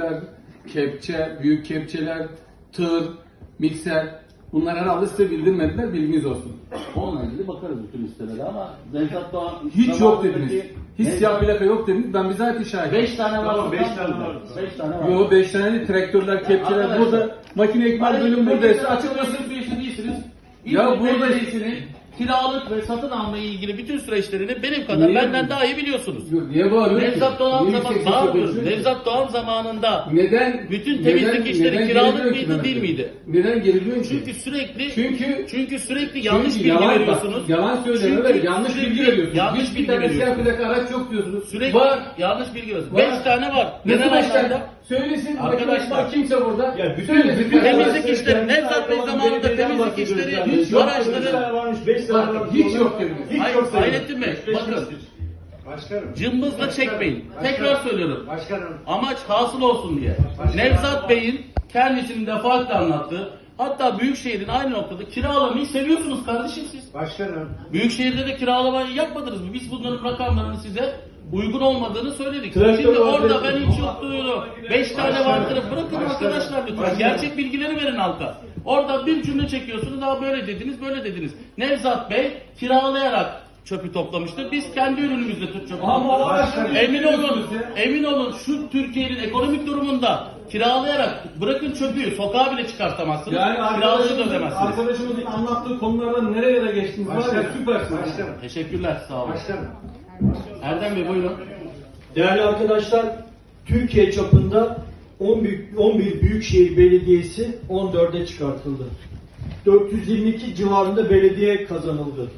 traktörler, kepçe, büyük kepçeler, tır, mikser bunlar herhalde size bildirmediler bilginiz olsun. Onunla ilgili bakarız bütün listelere ama Nevzat Doğan... Hiç yok dediniz. Hiç Nevzat- siyah plaka yok dediniz. Ben bizatihi şahidim. Beş tane var. Tamam, beş tane var. Beş tane var. Yo 5 tane değil, traktörler, kepçeler burada. Makine ekmek bölüm buradaysa açıklasın. Açıklasın. değilsiniz. Ya Ya burada- burada kiralık ve satın almayı ilgili bütün süreçlerini benim kadar niye benden bu? daha iyi biliyorsunuz. Niye bağırıyorsun? Nevzat Doğan niye zaman bağırmıyorum. Nevzat Doğan zamanında neden bütün temizlik neden, işleri neden kiralık mıydı değil miydi? Neden geriliyorsun? Çünkü sürekli çünkü çünkü sürekli yanlış çünkü bilgi yalan, veriyorsunuz. Bak, yalan söylüyorlar. Yanlış bilgi veriyorsunuz. Yanlış Hiçbir bilgi tane siyah araç yok diyorsunuz. Sürekli var. yanlış bilgi veriyorsunuz. Beş tane var. Nasıl beş tane? Söylesin. Arkadaşlar kimse burada. Ya bütün, bütün temizlik işleri Nevzat Bey zamanında temizlik işleri araçları varmış. 5 Bakın hiç yok dediniz. Hiç yok Hayrettin Bey bakın. Başkanım. Cımbızla başkanım, çekmeyin. Başkanım, Tekrar söylüyorum. Başkanım. Amaç hasıl olsun diye. Başkanım. Nevzat Bey'in kendisinin defaatle anlattığı hatta Büyükşehir'in aynı noktada kiralamayı seviyorsunuz kardeşim siz. Başkanım. Büyükşehir'de de kiralamayı yapmadınız mı? Biz bunların rakamlarını size uygun olmadığını söyledik. Traktör Şimdi orada ben hiç yok duyuyorum. Beş tane vardır. Bırakın başkanım, arkadaşlar lütfen. Başkanım. Gerçek bilgileri verin halka. Orada bir cümle çekiyorsunuz. Daha böyle dediniz, böyle dediniz. Nevzat Bey kiralayarak çöpü toplamıştır. Biz kendi ürünümüzle çöpü topladık. başkanım. Emin olun, emin olun şu Türkiye'nin ekonomik durumunda kiralayarak bırakın çöpü sokağa bile çıkartamazsınız. Yani Kiralığı da ödemezsiniz. arkadaşımızın anlattığı konulardan nerelere geçtiniz var ya süpersiniz. Başkanım. Teşekkürler, sağ olun. Başkanım. Erdem Bey buyurun. Değerli arkadaşlar, Türkiye çapında 11, 11 büyükşehir belediyesi 14'e çıkartıldı. 422 civarında belediye kazanıldı.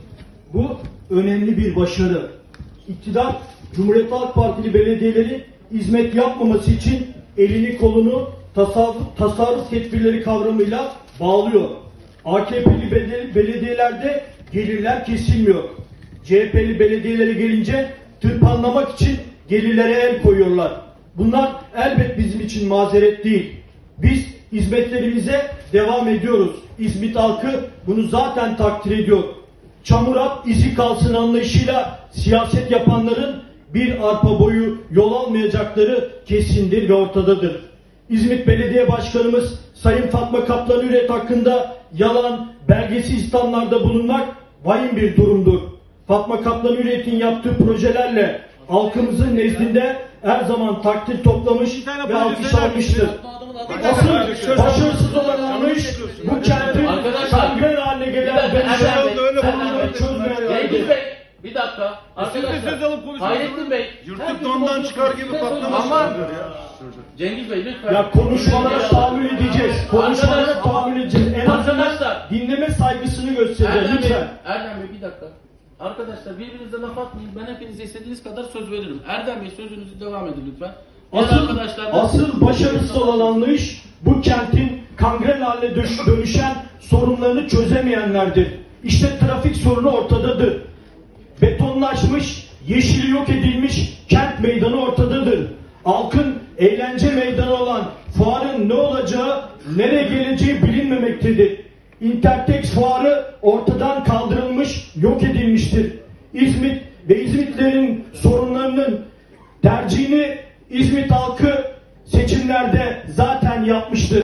Bu önemli bir başarı. İktidar, Cumhuriyet Halk Partili belediyeleri hizmet yapmaması için elini kolunu tasarruf, tasarruf tedbirleri kavramıyla bağlıyor. AKP'li belediyelerde gelirler kesilmiyor. CHP'li belediyelere gelince tırpanlamak için gelirlere el koyuyorlar. Bunlar elbet bizim için mazeret değil. Biz hizmetlerimize devam ediyoruz. İzmit halkı bunu zaten takdir ediyor. Çamur at izi kalsın anlayışıyla siyaset yapanların bir arpa boyu yol almayacakları kesindir ve ortadadır. İzmit Belediye Başkanımız Sayın Fatma Kaplan Üret hakkında yalan, belgesiz ithamlarda bulunmak vahim bir durumdur. Fatma Kaplan Üret'in yaptığı projelerle halkımızın nezdinde her zaman takdir toplamış ve alkış almıştır. Asıl başarısız olan anlayış bu kentin Arkadaşlar, kangren haline gelen Bey. çözmeyen Cengiz Bey, bir dakika. Arkadaşlar, söz alıp konuşuyorsunuz. Hayrettin Bey. Yırtık dondan çıkar gibi söz- Ama ya. Cengiz Bey lütfen. Ya konuşmalara tahammül edeceğiz. Konuşmalara Arkadaşlar- tahammül edeceğiz. En azından Arkadaşlar. dinleme saygısını göstereceğiz Erdem Bey, lütfen. Erdem Bey bir dakika. Arkadaşlar birbirinize laf atmayın. Ben hepinize istediğiniz kadar söz veririm. Erdem Bey sözünüzü devam edin lütfen. Diğer Asıl, arkadaşlar da- asıl başarısız olan anlayış bu kentin kangren haline dönüş- dönüşen sorunlarını çözemeyenlerdir. İşte trafik sorunu ortadadır. Betonlaşmış, yeşili yok edilmiş kent meydanı ortadadır. Halkın eğlence meydanı olan fuarın ne olacağı, nereye geleceği bilinmemektedir. Intertex fuarı ortadan kaldırılmış, yok edilmiştir. İzmit ve İzmitlerin sorunlarının tercihini İzmit halkı seçimlerde zaten yapmıştır.